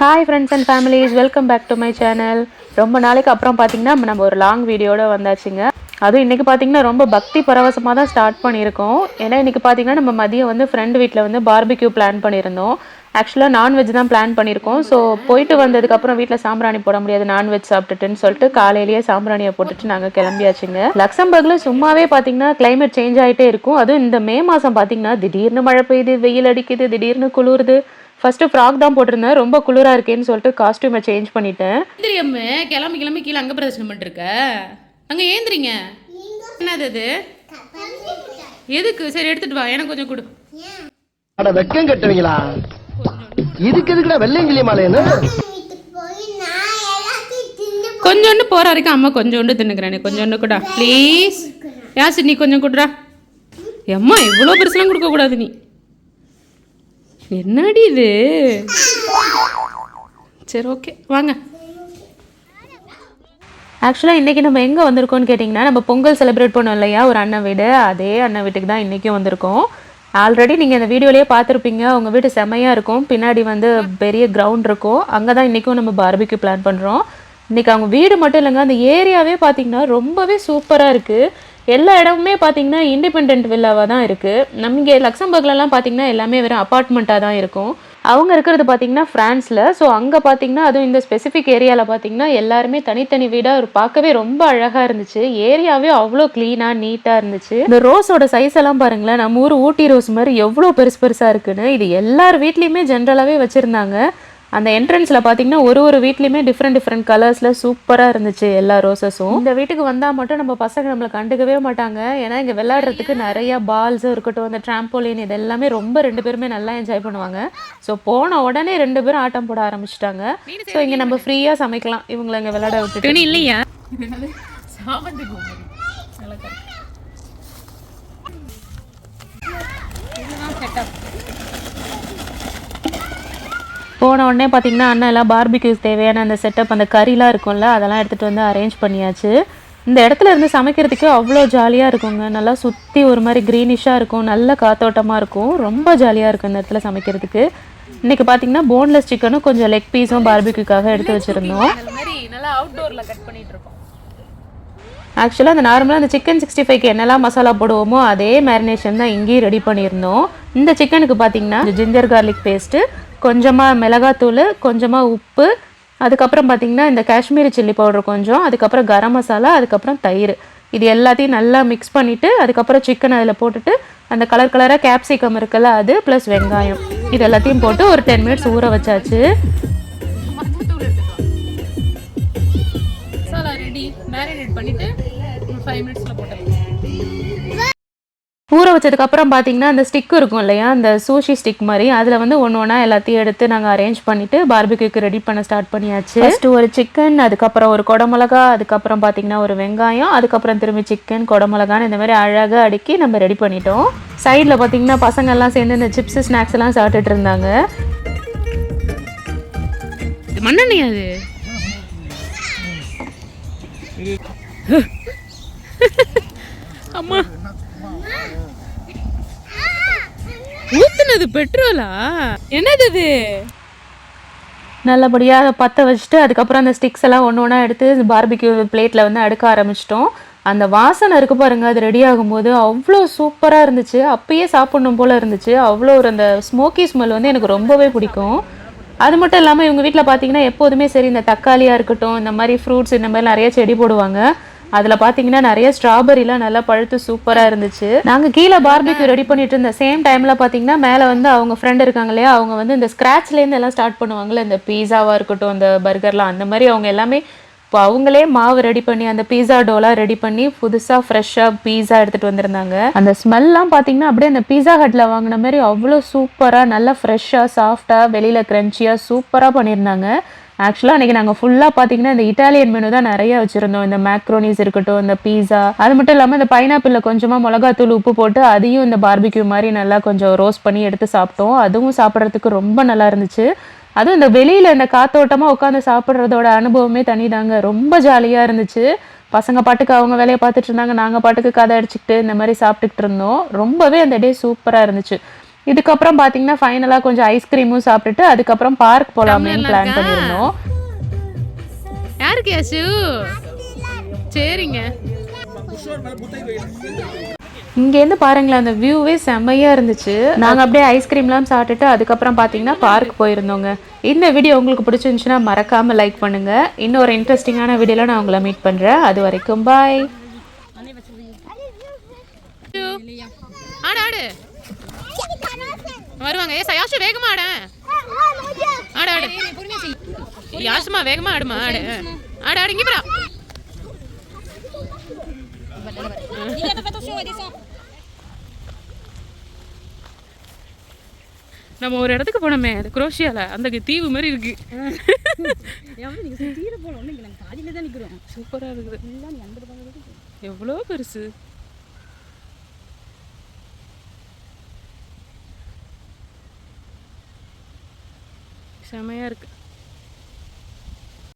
Hi friends and families welcome back to my channel ரொம்ப நாளைக்கு அப்புறம் பார்த்தீங்கன்னா நம்ம ஒரு லாங் வீடியோட வந்தாச்சுங்க. அதுவும் இன்றைக்கி பார்த்தீங்கன்னா ரொம்ப பக்தி பரவசமாக தான் ஸ்டார்ட் பண்ணியிருக்கோம். ஏன்னா இன்றைக்கி பார்த்தீங்கன்னா நம்ம மதியம் வந்து ஃப்ரெண்ட் வீட்டில் வந்து பார்பிக்யூ பிளான் பண்ணியிருந்தோம். ஆக்சுவலாக நான்வெஜ் தான் பிளான் பண்ணியிருக்கோம். ஸோ போயிட்டு வந்ததுக்கப்புறம் வீட்டில் சாம்பிராணி போட முடியாது. நான்வெஜ் சாப்பிட்டுட்டுன்னு சொல்லிட்டு காலையிலேயே சாம்பிராணியை போட்டுட்டு நாங்கள் கிளம்பியாச்சுங்க. லக்சம்பர்கில் சும்மாவே பார்த்தீங்கன்னா கிளைமேட் சேஞ்ச் ஆகிட்டே இருக்கும். அதுவும் இந்த மே மாதம் பார்த்தீங்கன்னா திடீர்னு மழை பெய்யுது வெயில் அடிக்குது திடீர்னு குளிருது. ஃபர்ஸ்ட் ஃப்ராக் தான் போட்டிருந்தேன். ரொம்ப குளிரா இருக்கேன்னு சொல்லிட்டு காஸ்டியூமை சேஞ்ச் பண்ணிட்டேன். ஏந்திரி அம்மு கிளம்பி கிளம்பி கீழே அங்கே பிரதர்ஷனம் பண்ணிட்டு இருக்க அங்கே ஏந்திரிங்க. என்னது அது? எதுக்கு? சரி எடுத்துட்டு வா. எனக்கு கொஞ்சம் கொடு. அட வெக்கம் கட்டுவீங்களா? இதுக்கு எதுக்குடா வெள்ளையங்கிலி மாலைன்னு கொஞ்சோண்டு போற வரைக்கும் அம்மா கொஞ்சோண்டு தின்னுக்கிறேன். கொஞ்சோண்டு கூட. ப்ளீஸ் யாசி நீ கொஞ்சம் கொடுறா. அம்மா இவ்வளோ பெருசுலாம் கொடுக்க கூடாது நீ. என்னடி இது? சரி ஓகே வாங்க. ஆக்சுவலாக இன்றைக்கி நம்ம எங்கே வந்திருக்கோம்னு கேட்டிங்கன்னா நம்ம பொங்கல் செலிப்ரேட் பண்ணோம் இல்லையா? ஒரு அண்ணன் வீடு. அதே அண்ணன் வீட்டுக்கு தான் இன்றைக்கும் வந்திருக்கோம். ஆல்ரெடி நீங்கள் இந்த வீடியோலேயே பார்த்துருப்பீங்க. அவங்க வீடு செமையாக இருக்கும். பின்னாடி வந்து பெரிய கிரவுண்ட் இருக்கும். அங்கே தான் இன்றைக்கும் நம்ம பார்பிக்கு பிளான் பண்ணுறோம் இன்றைக்கி அவங்க வீடு மட்டும் இல்லைங்க அந்த ஏரியாவே பார்த்தீங்கன்னா ரொம்பவே சூப்பராக இருக்குது எல்லா இடமுமே பார்த்தீங்கன்னா இண்டிபெண்ட் வில்லாவாக தான் இருக்குது நம்ம இங்கே லக்சம்பர்க்லலாம் பார்த்தீங்கன்னா எல்லாமே வெறும் அப்பார்ட்மெண்ட்டாக தான் இருக்கும். அவங்க இருக்கிறது பார்த்தீங்கன்னா ஃப்ரான்ஸில் ஸோ அங்கே பார்த்தீங்கன்னா அதுவும் இந்த ஸ்பெசிஃபிக் ஏரியாவில் பார்த்தீங்கன்னா எல்லாருமே தனித்தனி வீடாக பார்க்கவே ரொம்ப அழகாக இருந்துச்சு. ஏரியாவே அவ்வளோ க்ளீனாக நீட்டாக இருந்துச்சு. இந்த ரோஸோட சைஸ் எல்லாம் பாருங்களேன். நம்ம ஊர் ஊட்டி ரோஸ் மாதிரி எவ்வளோ பெருசு பெருசாக இருக்குன்னு. இது எல்லார் வீட்லேயுமே ஜென்ரலாகவே வச்சுருந்தாங்க. அந்த என்ட்ரன்ஸில் பார்த்தீங்கன்னா ஒரு ஒரு வீட்லேயுமே டிஃப்ரெண்ட் டிஃப்ரெண்ட் கலர்ஸில் சூப்பராக இருந்துச்சு எல்லா ரோசஸும் இந்த வீட்டுக்கு வந்தால் மட்டும் நம்ம பசங்க நம்மளை கண்டுக்கவே மாட்டாங்க. ஏன்னா இங்கே விளையாடுறதுக்கு நிறைய பால்ஸும் இருக்கட்டும் அந்த ட்ராம்போலின் இது எல்லாமே ரொம்ப ரெண்டு பேருமே நல்லா என்ஜாய் பண்ணுவாங்க. ஸோ போன உடனே ரெண்டு பேரும் ஆட்டம் போட ஆரம்பிச்சிட்டாங்க. ஸோ இங்கே நம்ம ஃப்ரீயாக சமைக்கலாம். இவங்களை இங்கே விளையாட விட்டுட்டு. இல்லையா? போன உடனே பார்த்தீங்கன்னா அண்ணன் எல்லாம் பார்பிக்யூஸ் தேவையான அந்த செட்டப் அந்த கறிலாம் இருக்கும்ல அதெல்லாம் எடுத்துகிட்டு வந்து அரேஞ்ச் பண்ணியாச்சு. இந்த இடத்துல இருந்து சமைக்கிறதுக்கு அவ்வளோ ஜாலியாக இருக்குங்க. நல்லா சுற்றி ஒரு மாதிரி க்ரீனிஷாக இருக்கும் நல்ல காத்தோட்டமாக இருக்கும். ரொம்ப ஜாலியாக இருக்கும் இந்த இடத்துல சமைக்கிறதுக்கு. இன்றைக்கி பார்த்தீங்கன்னா போன்லெஸ் சிக்கனும் கொஞ்சம் லெக் பீஸும் பார்பிக்யூக்காக எடுத்து வச்சுருந்தோம். மாதிரி நல்லா அவுட்டோரில் கட் இருக்கோம். ஆக்சுவலாக அந்த நார்மலாக அந்த சிக்கன் சிக்ஸ்டி ஃபைவ்க்கு என்னெல்லாம் மசாலா போடுவோமோ அதே மேரினேஷன் தான் இங்கேயும் ரெடி பண்ணியிருந்தோம். இந்த சிக்கனுக்கு பார்த்தீங்கன்னா ஜிஞ்சர் கார்லிக் பேஸ்ட்டு கொஞ்சமாக மிளகாத்தூள் கொஞ்சமாக உப்பு அதுக்கப்புறம் பார்த்திங்கன்னா இந்த காஷ்மீரி சில்லி பவுடர் கொஞ்சம் அதுக்கப்புறம் கரம் மசாலா அதுக்கப்புறம் தயிர். இது எல்லாத்தையும் நல்லா மிக்ஸ் பண்ணிவிட்டு அதுக்கப்புறம் சிக்கன் அதில் போட்டுட்டு அந்த கலர் கலராக கேப்சிகம் இருக்குல்ல அது ப்ளஸ் வெங்காயம். இது எல்லாத்தையும் போட்டு ஒரு டென் மினிட்ஸ் ஊற வச்சாச்சு. மசாலா ரெடி மேரினேட் பண்ணிட்டு ஃபைவ் மினிட்ஸில் போட்டேன் ஊற வச்சதுக்கு அப்புறம் பார்த்தீங்கன்னா அந்த ஸ்டிக் இருக்கும் இல்லையா? அந்த சூஷி ஸ்டிக் மாதிரி. அதில் வந்து ஒன்று ஒன்றா எல்லாத்தையும் எடுத்து நாங்கள் அரேஞ்ச் பண்ணிட்டு பார்பிக்யூக்கு ரெடி பண்ண ஸ்டார்ட் பண்ணியாச்சு. ஃபஸ்ட்டு ஒரு சிக்கன் அதுக்கப்புறம் ஒரு குடமிளகா அதுக்கப்புறம் பார்த்தீங்கன்னா ஒரு வெங்காயம் அதுக்கப்புறம் திரும்பி சிக்கன் குடமிளகான்னு இந்த மாதிரி அழகாக அடுக்கி நம்ம ரெடி பண்ணிட்டோம். சைடில் பார்த்தீங்கன்னா பசங்க எல்லாம் சேர்ந்து இந்த சிப்ஸ் ஸ்நாக்ஸ் எல்லாம் சாப்பிட்டுட்டு இருந்தாங்க. இது மண்ணெண்ணெய் அது அம்மா. ஊத்துனது பெட்ரோலா? என்னது இது நல்லபடியாக அதை பற்ற வச்சுட்டு அதுக்கப்புறம் அந்த ஸ்டிக்ஸ் எல்லாம் ஒன்று ஒன்றா எடுத்து பார்பிக்யூ பிளேட்டில் வந்து அடுக்க ஆரம்பிச்சிட்டோம். அந்த வாசனை இருக்கு பாருங்க அது ரெடி ஆகும்போது அவ்வளோ சூப்பராக இருந்துச்சு. அப்பயே சாப்பிடணும் போல இருந்துச்சு. அவ்வளோ ஒரு அந்த ஸ்மோக்கி ஸ்மெல் வந்து எனக்கு ரொம்பவே பிடிக்கும். அது மட்டும் இல்லாமல் இவங்க வீட்டில் பார்த்தீங்கன்னா எப்போதுமே சரி இந்த தக்காளியாக இருக்கட்டும் இந்த மாதிரி ஃப்ரூட்ஸ் இந்த மாதிரி நிறைய செடி போடுவாங்க. அதில் பார்த்தீங்கன்னா நிறைய ஸ்ட்ராபெரிலாம் நல்லா பழுத்து சூப்பராக இருந்துச்சு. நாங்கள் கீழே பார்பிக்யூ ரெடி பண்ணிட்டு இருந்த சேம் டைமில் பார்த்தீங்கன்னா மேலே வந்து அவங்க ஃப்ரெண்ட் இருக்காங்க இல்லையா அவங்க வந்து இந்த ஸ்க்ராட்ச்லேருந்து எல்லாம் ஸ்டார்ட் பண்ணுவாங்கல்ல இந்த பீஸாவாக இருக்கட்டும் இந்த பர்கர்லாம் அந்த மாதிரி அவங்க எல்லாமே இப்போ அவங்களே மாவு ரெடி பண்ணி அந்த பீஸா டோலாம் ரெடி பண்ணி புதுசாக ஃப்ரெஷ்ஷாக பீஸா எடுத்துகிட்டு வந்திருந்தாங்க. அந்த ஸ்மெல்லாம் பார்த்தீங்கன்னா அப்படியே அந்த பீஸா ஹட்டில் வாங்கின மாதிரி அவ்வளோ சூப்பராக நல்லா ஃப்ரெஷ்ஷாக சாஃப்டாக வெளியில் க்ரன்ச்சியாக சூப்பராக பண்ணியிருந்தாங்க ஆக்சுவலாக அன்றைக்கி நாங்கள் ஃபுல்லாக பார்த்தீங்கன்னா இந்த இட்டாலியன் மெனு தான் நிறைய வச்சுருந்தோம். இந்த மேக்ரோனிஸ் இருக்கட்டும் இந்த பீஸா அது மட்டும் இல்லாமல் இந்த பைனாப்பிளில் கொஞ்சமாக மிளகாத்தூள் உப்பு போட்டு அதையும் இந்த பார்பிக்யூ மாதிரி நல்லா கொஞ்சம் ரோஸ்ட் பண்ணி எடுத்து சாப்பிட்டோம். அதுவும் சாப்பிட்றதுக்கு ரொம்ப நல்லா இருந்துச்சு. அதுவும் இந்த வெளியில் இந்த காத்தோட்டமாக உட்காந்து சாப்பிட்றதோட அனுபவமே தனிதாங்க. ரொம்ப ஜாலியாக இருந்துச்சு. பசங்க பாட்டுக்கு அவங்க வேலையை பார்த்துட்டு இருந்தாங்க. நாங்கள் பாட்டுக்கு கதை அடிச்சுக்கிட்டு இந்த மாதிரி சாப்பிட்டுக்கிட்டு இருந்தோம். ரொம்பவே அந்த டே சூப்பராக இருந்துச்சு. இதுக்கப்புறம் பார்த்தீங்கன்னா ஃபைனலாக கொஞ்சம் ஐஸ்கிரீமும் சாப்பிட்டுட்டு அதுக்கப்புறம் பார்க் போகலாமேன்னு பிளான் பண்ணியிருந்தோம். யாருக்கு யசு? சரிங்க. இங்கேருந்து பாருங்களேன் அந்த வியூவே செம்மையாக இருந்துச்சு. நாங்கள் அப்படியே ஐஸ்கிரீம்லாம் சாப்பிட்டுட்டு அதுக்கப்புறம் பார்த்தீங்கன்னா பார்க் போயிருந்தோங்க. இந்த வீடியோ உங்களுக்கு பிடிச்சிருந்துச்சுன்னா மறக்காமல் லைக் பண்ணுங்கள் இன்னொரு இன்ட்ரெஸ்டிங்கான வீடியோவில் நான் உங்களை மீட் பண்ணுறேன் அது வரைக்கும் பாய் ஆடு ஆடு. வருவாங்க. ஏ யாஷு வேகமா ஆட. ஆடு ஆடு. யாசுமா வேகமா ஆடுமா ஆடு. ஆடு ஆடு இங்க போறா நம்ம ஒரு இடத்துக்கு போனோமே அது குரோஷியால. அந்த தீவு மாதிரி இருக்கு. சூப்பரா இருக்குது. எவ்வளோ பெருசு. செமையா இருக்குது